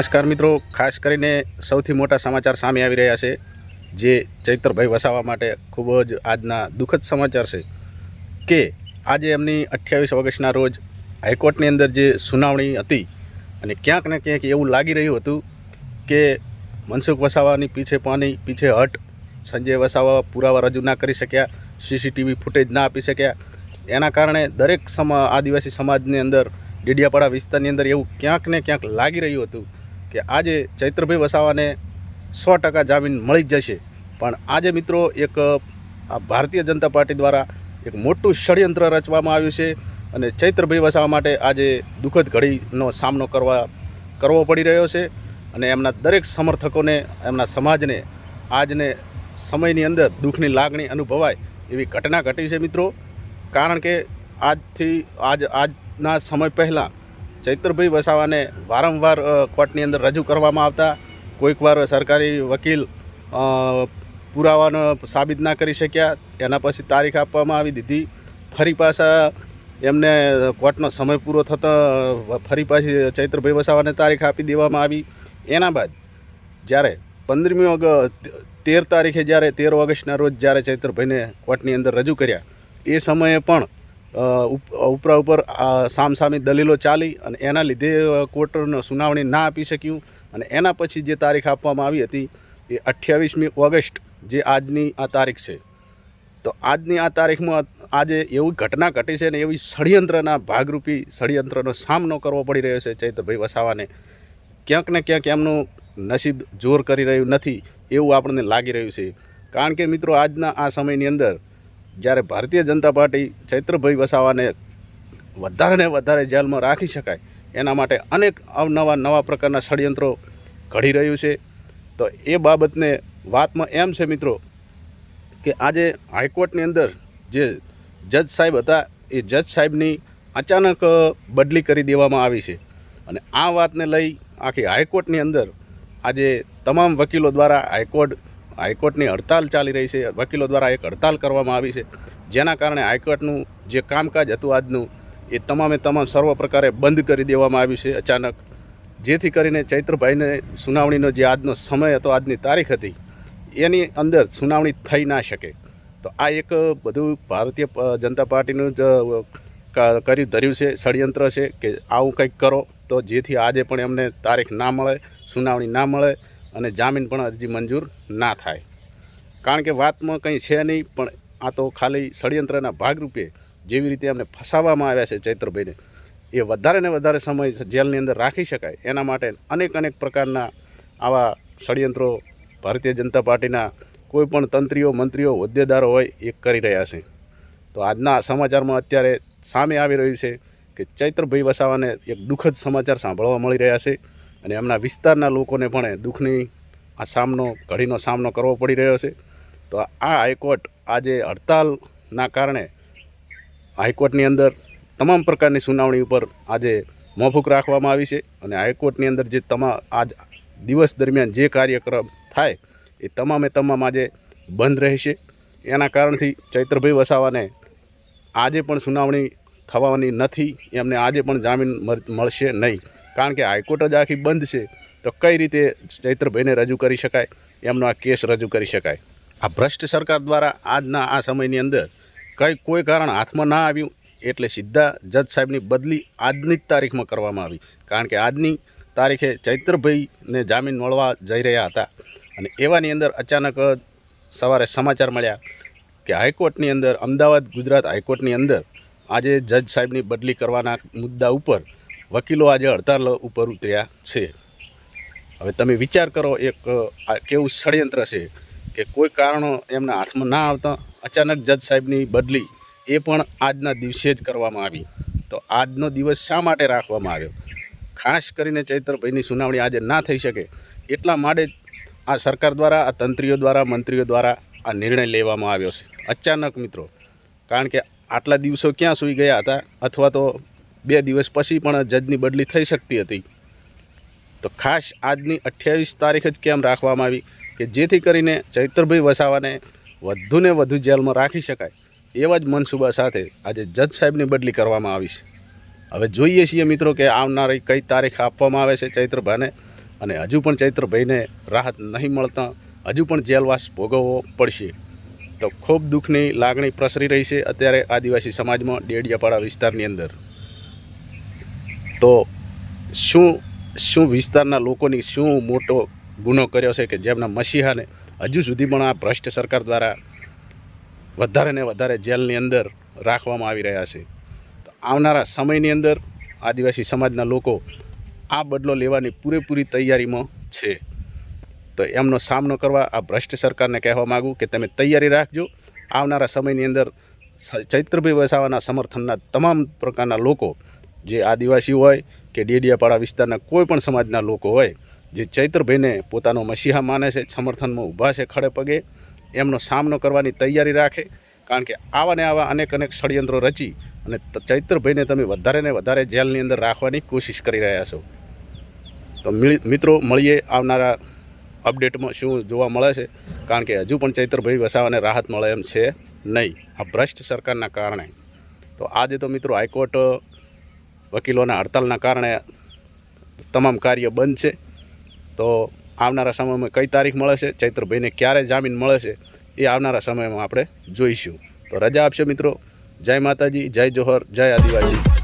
નમસ્કાર મિત્રો. ખાસ કરીને સૌથી મોટા સમાચાર સામે આવી રહ્યા છે, જે ચૈતરભાઈ વસાવા માટે ખૂબ જ આજના દુઃખદ સમાચાર છે કે આજે એમની અઠ્યાવીસ ઓગસ્ટના રોજ હાઈકોર્ટની અંદર જે સુનાવણી હતી અને ક્યાંક ને ક્યાંક એવું લાગી રહ્યું હતું કે મનસુખ વસાવાની પીછે પાની પીછે હટ, સંજય વસાવા પુરાવા રજૂ ના કરી શક્યા, સીસીટીવી ફૂટેજ ના આપી શક્યા. એના કારણે દરેક સમા આદિવાસી સમાજની અંદર, ડેડિયાપાડા વિસ્તારની અંદર એવું ક્યાંક ને ક્યાંક લાગી રહ્યું હતું કે આજે ચૈત્રભાઈ વસાવાને સો ટકા જામીન મળી જ જશે. પણ આજે મિત્રો એક ભારતીય જનતા પાર્ટી દ્વારા એક મોટું ષડયંત્ર રચવામાં આવ્યું છે અને ચૈત્રભાઈ વસાવા માટે આજે દુઃખદ ઘડીનો સામનો કરવા, કરવો પડી રહ્યો છે અને એમના દરેક સમર્થકોને, એમના સમાજને આજને સમયની અંદર દુઃખની લાગણી અનુભવાય એવી ઘટના ઘટી છે મિત્રો. કારણ કે આજથી, આજ, આજના સમય પહેલાં ચૈત્રભાઈ વસાવાને વારંવાર કોર્ટની અંદર રજૂ કરવામાં આવતા. કોઈકવાર સરકારી વકીલ પુરાવાનો સાબિત ના કરી શક્યા. એના પછી તારીખ આપવામાં આવી દીધી. ફરી પાછા એમને કોર્ટનો સમય પૂરો થતાં ફરી પાછી ચૈત્રભાઈ વસાવાને તારીખ આપી દેવામાં આવી. એના બાદ જ્યારે પંદરમી ઓગ, તેર તારીખે જ્યારે, તેર ઓગસ્ટના રોજ જ્યારે ચૈત્રભાઈને કોર્ટની અંદર રજૂ કર્યા, એ સમયે પણ ઉપરા ઉપર સામસામી દલીલો ચાલી અને એના લીધે કોર્ટનો સુનાવણી ના આપી શક્યું અને એના પછી જે તારીખ આપવામાં આવી હતી એ અઠ્યાવીસમી ઓગસ્ટ જે આજની આ તારીખ છે. તો આજની આ તારીખમાં આજે એવી ઘટના ઘટી છે ને એવી ષડયંત્રના ભાગરૂપી ષડયંત્રનો સામનો કરવો પડી રહ્યો છે ચૈતભાઈ વસાવાને. ક્યાંક ને ક્યાંક એમનું નસીબ જોર કરી રહ્યું નથી એવું આપણને લાગી રહ્યું છે. કારણ કે મિત્રો, આજના આ સમયની અંદર જ્યારે ભારતીય જનતા પાર્ટી ચૈત્રભાઈ વસાવાને વધારે વધારે જેલમાં રાખી શકાય, એના માટે અનેક અવનવા નવા પ્રકારના ષડયંત્રો ઘડી રહ્યું છે. તો એ બાબતને વાતમાં એમ છે મિત્રો કે આજે હાઈકોર્ટની અંદર જે જજ સાહેબ હતા, એ જજ સાહેબની અચાનક બદલી કરી દેવામાં આવી છે. અને આ વાતને લઈ આખી હાઈકોર્ટની અંદર આજે તમામ વકીલો દ્વારા હાઈકોર્ટ હાઈકોર્ટની હડતાલ ચાલી રહી છે. વકીલો દ્વારા એક હડતાલ કરવામાં આવી છે. જેના કારણે હાઈકોર્ટનું જે કામકાજ હતું આજનું, એ તમામે તમામ સર્વ પ્રકારે બંધ કરી દેવામાં આવ્યું છે અચાનક. જેથી કરીને ચૈત્રભાઈને સુનાવણીનો જે આજનો સમય હતો, આજની તારીખ હતી, એની અંદર સુનાવણી થઈ ના શકે. તો આ એક બધું ભારતીય જનતા પાર્ટીનું જ કર્યું, ધર્યું છે, ષડયંત્ર છે કે આવું કંઈક કરો. તો જેથી આજે પણ એમને તારીખ ના મળે, સુનાવણી ના મળે અને જામીન પણ અરજી મંજૂર ના થાય. કારણ કે વાતમાં કંઈ છે નહીં, પણ આ તો ખાલી ષડયંત્રના ભાગરૂપે જેવી રીતે એમને ફસાવવામાં આવ્યા છે ચૈત્રભાઈને, એ વધારે ને વધારે સમય જેલની અંદર રાખી શકાય. એના માટે અનેક અનેક પ્રકારના આવા ષડયંત્રો ભારતીય જનતા પાર્ટીના કોઈ પણ તંત્રીઓ, મંત્રીઓ, હોદ્દેદારો હોય, એ કરી રહ્યા છે. તો આજના સમાચારમાં અત્યારે સામે આવી રહ્યું છે કે ચૈત્રભાઈ વસાવાને એક દુઃખદ સમાચાર સાંભળવા મળી રહ્યા છે. અને એમના વિસ્તારના લોકોને પણ દુઃખની આ સામનો, ઘડીનો સામનો કરવો પડી રહ્યો છે. તો આ હાઈકોર્ટ આજે હડતાલના કારણે હાઈકોર્ટની અંદર તમામ પ્રકારની સુનાવણી ઉપર આજે મોફૂક રાખવામાં આવી છે અને હાઈકોર્ટની અંદર જે તમામ આજ દિવસ દરમિયાન જે કાર્યક્રમ થાય એ તમામે તમામ આજે બંધ રહેશે. એના કારણથી ચૈત્રભાઈ વસાવાને આજે પણ સુનાવણી થવાની નથી. એમને આજે પણ જામીન મળશે નહીં. કારણ કે હાઈકોર્ટ જ આખી બંધ છે, તો કઈ રીતે ચૈત્રભાઈને રજૂ કરી શકાય? એમનો આ કેસ રજૂ કરી શકાય. આ ભ્રષ્ટ સરકાર દ્વારા આજના આ સમયની અંદર કંઈ, કોઈ કારણ હાથમાં ના આવ્યું, એટલે સીધા જજ સાહેબની બદલી આજની જ તારીખમાં કરવામાં આવી. કારણ કે આજની તારીખે ચૈત્રભાઈને જામીન મળવા જઈ રહ્યા હતા. અને એવાની અંદર અચાનક જ સવારે સમાચાર મળ્યા કે હાઈકોર્ટની અંદર, અમદાવાદ ગુજરાત હાઈકોર્ટની અંદર આજે જજ સાહેબની બદલી કરવાના મુદ્દા ઉપર વકીલો આજે હડતાલ ઉપર ઉતર્યા છે. હવે તમે વિચાર કરો, એક કેવું ષડયંત્ર છે કે કોઈ કારણો એમના હાથમાં ના આવતા અચાનક જજ સાહેબની બદલી એ પણ આજના દિવસે જ કરવામાં આવી. તો આજનો દિવસ શા માટે રાખવામાં આવ્યો? ખાસ કરીને ચૈત્રભાઈની સુનાવણી આજે ના થઈ શકે એટલા માટે આ સરકાર દ્વારા, આ તંત્રીઓ દ્વારા, મંત્રીઓ દ્વારા આ નિર્ણય લેવામાં આવ્યો છે. અચાનક મિત્રો, કારણ કે આટલા દિવસો ક્યાં સૂઈ ગયા હતા? અથવા તો બે દિવસ પછી પણ જજની બદલી થઈ શકતી હતી. તો ખાસ આજની અઠ્યાવીસ તારીખ જ કેમ રાખવામાં આવી કે જેથી કરીને ચૈત્રભાઈ વસાવાને વધુને વધુ જેલમાં રાખી શકાય એવા જ મનસૂબા સાથે આજે જજ સાહેબની બદલી કરવામાં આવી છે. હવે જોઈએ છીએ મિત્રો કે આવનારી કઈ તારીખ આપવામાં આવે છે ચૈત્રભાઈને અને હજુ પણ ચૈત્રભાઈને રાહત નહીં મળતા હજુ પણ જેલવાસ ભોગવવો પડશે. તો ખૂબ દુઃખની લાગણી પ્રસરી રહી છે અત્યારે આદિવાસી સમાજમાં ડેડિયાપાડા વિસ્તારની અંદર. તો શું શું વિસ્તારના લોકોની શું મોટો ગુનો કર્યો છે કે જેમના મસીહાને હજુ સુધી પણ આ ભ્રષ્ટ સરકાર દ્વારા વધારે ને વધારે જેલની અંદર રાખવામાં આવી રહ્યા છે? તો આવનારા સમયની અંદર આદિવાસી સમાજના લોકો આ બદલો લેવાની પૂરેપૂરી તૈયારીમાં છે. તો એમનો સામનો કરવા આ ભ્રષ્ટ સરકારને કહેવા માગું કે તમે તૈયારી રાખજો. આવનારા સમયની અંદર ચૈત્રભાઈ વસાવાના સમર્થનના તમામ પ્રકારના લોકો જે આદિવાસી હોય કે ડેડિયાપાડા વિસ્તારના કોઈ પણ સમાજના લોકો હોય, જે ચૈત્રભાઈને પોતાનો મસીહા માને છે, સમર્થનમાં ઊભા છે ખડે પગે, એમનો સામનો કરવાની તૈયારી રાખે. કારણ કે આવા ને આવા અનેક અનેક ષડયંત્રો રચી અને ચૈત્રભાઈને તમે વધારે ને વધારે જેલની અંદર રાખવાની કોશિશ કરી રહ્યા છો. તો મિત્રો, મળીએ આવનારા અપડેટમાં શું જોવા મળે છે. કારણ કે હજુ પણ ચૈત્રભાઈ વસાવાને રાહત મળે એમ છે નહીં. આ ભ્રષ્ટ સરકારના કારણે. તો આજે તો મિત્રો હાઈકોર્ટ વકીલોના હડતાલના કારણે તમામ કાર્ય બંધ છે. તો આવનારા સમયમાં કઈ તારીખ મળે છે? ચૈત્રભાઈને ક્યારે જામીન મળે છે? એ આવનારા સમયમાં આપણે જોઈશું. તો રજા આપશે મિત્રો. જય માતાજી, જય જોહર, જય આદિવાસી.